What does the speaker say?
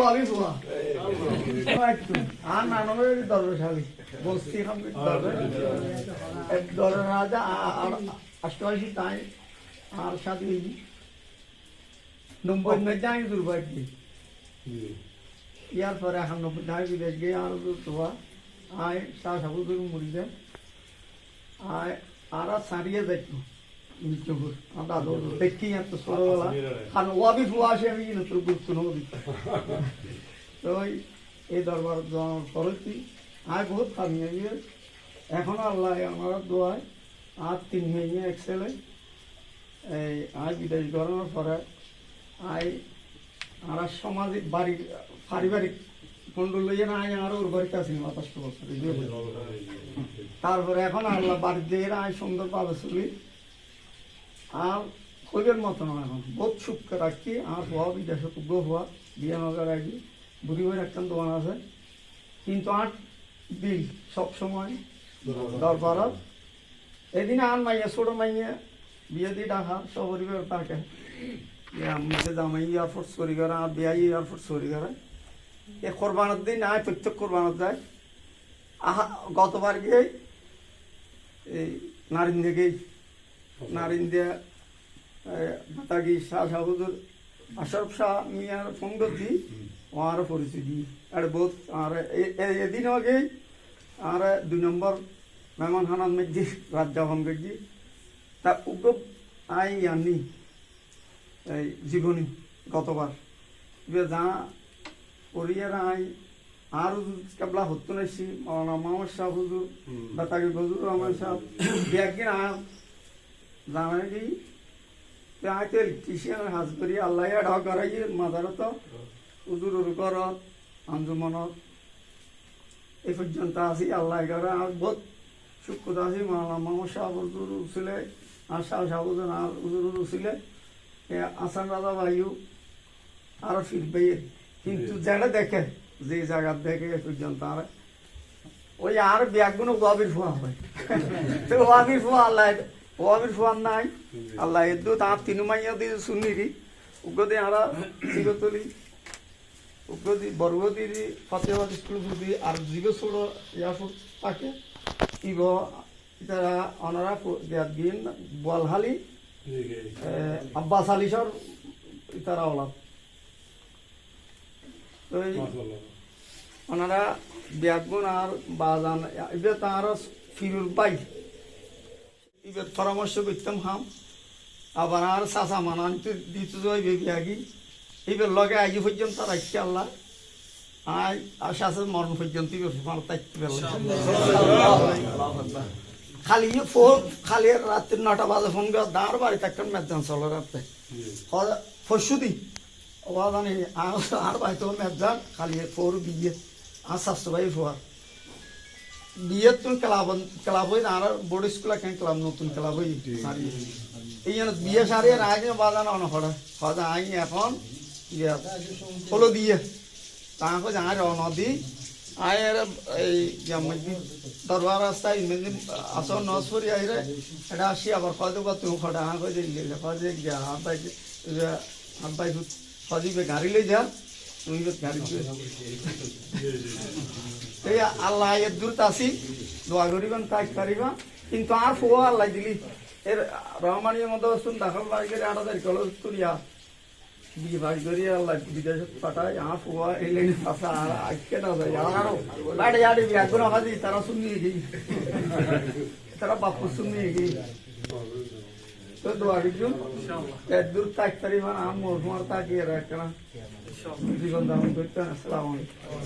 ফুয়া একটু আর নানবের দরবে শালি বস্তি খাম দরবে এক দরবে রাজা আর অষ্টআশি তাই আর সাথে নব্বই মধ্যে আমি দুর্ভাগ্য ইয়ার পরে এখন নব্বই তাই বিদেশ গিয়ে আর তোয়া আয় দেয় আয় আর সারিয়ে দেখো। খান ওয়াবি ফুয়া আসে আমি কিন্তু তোর গুরুত্ব নেব দিতে তো ওই এই দরবার জমার করেছি আয় বহুত এখনও আল্লাহ আমার দোয়ায় আর তিন মেয়ে এক ছেলে এই আয় বিদেশ করানোর পরে আয় আর সামাজিক বাড়ির পারিবারিক মন্ডল লইয়া না আয় আর ওর বাড়িতে বছর তারপরে এখন আল্লাহ বাড়ির দিয়ে আয় সুন্দর পাবে চলি আর খোঁজের মতো নয় এখন। বহুত সুখকে রাখছি আর হওয়া বিদেশে উগ্র হওয়া, বিয়ে নগর রাখি বুড়ি বই একটা দোকান আছে। কিন্তু আট বিল সব সময় দরবারত এদিন আর মাইয়া, ছোট মাইয়া, বিয়ে দিয়ে ডাকা সপরিবার তাকে যে আমি যে জামাই এয়ারপোর্ট চুরি করে, আর বিয়াই এয়ারপোর্ট চুরি করে। এ কোরবানের দিন আয় প্রত্যেক কোরবানত যায়। আহা, গতবার গিয়ে এই নারিন্দে গেই নারিন্দে শাহ সাহুদুর আশরফ শাহ মিয়ার ফোন করছি ওর পরিচিতি। আর বহুত আর এদিন আগে আর দুই নম্বর মেহমান খানার মধ্যে রাত যাপন করছি তা উগ্র আই আনি এই জীবনী গতবার। এবার যা করিয়ার আই আর কেবলা হতো নাইছি মাওলানা মামা সাহ হুজুর বাতাগি বজুর রহমান সাহ ব্যাগিন আর জানা হাজ করি আল্লাহ করাই ঘরত আঞ্জুমনত এই পর্যন্ত আছি আল্লাহ করে আর বহুত সুখত আছি মাওলানা মামা সাহ হুজুর উছিলে আর শাহ আর উছিলে আসান রাজা ভাইও আরও ফিরবে কিন্তু যেটা দেখে যে জায়গা দেখে এ পর্যন্ত আর ওই আর ব্যাগগুলো ওয়াবির ফুয়া হয় তো ওয়াবির ফুয়া আল্লাহ ওয়াবির ফুয়া নাই। আল্লাহ এদু তার তিনু মাইয়া দিয়ে শুনিরি উগ্রদি আরা সিগতলি উগ্রদি বরগদি ফতেহাবাদ স্কুল ফুদি আর জিগ ছোট এয়ারপোর্ট থাকে ইব তারা অনারা দিন বোয়ালহালি আব্বাস আলিসর তারা ওলাদ তো ওনারা ব্যাগুন আর বাজান এবার তার ফিরুর বাই এবার পরামর্শ করতাম, হাম। আবার আর চাচা মানান দিতে যাই বিয়াগি এবার লগে আজ পর্যন্ত রাখছি আল্লাহ। আই আর শাসের মরণ পর্যন্ত আমার তাইতে খালি ফোন, খালি রাত্রি নটা বাজে ফোন করে দাঁড় বাড়ি থাকতেন মেদান চলো রাত্রে। পরশু ওবা জানি, আর বাইতো মেদান খালি ফোর বিয়ে, আর শাস্ত্র ভাই ফোয়ার। বিয়ে তুমি ক্লাব ক্লাব হই আর বোর্ড স্কুল কেন ক্লাব নতুন ক্লাব হই এই জন্য বিয়ে সারিয়ে আগে বাজান অনহরা হজা আই এখন ইয়ে হলো দিয়ে। তাকে যাই নদী আয়ের এই দরবার রাস্তায় ইমেজি আসো নসপুরি আইরে এটা আসি আবার খটা হা কয় দিলি কয় যে গিয়া হাত বাই হাত বাই সজিবে গাড়ি লই যা। আল্লাহ এর দূর আসি দোয়া করিবেন তাই পারিবা কিন্তু আর ফো আল্লাহ দিলি। এর রহমানীয় মতো শুন দাখল বাড়ি করে আট হাজার কলেজ করি আল্লাহ বিদেশে পাঠায়। আ ফুয়া এলেন, পাশা আর আরও বাইরে যাড়ি বিয়া করে তারা শুনিয়ে গই তারা বাপু শুনিয়ে তো দোয়া কিছু দূর তাক তারি মানে আম মোর তাকিয়ে রাখ জীবন দাম করতে আসসালামু আলাইকুম।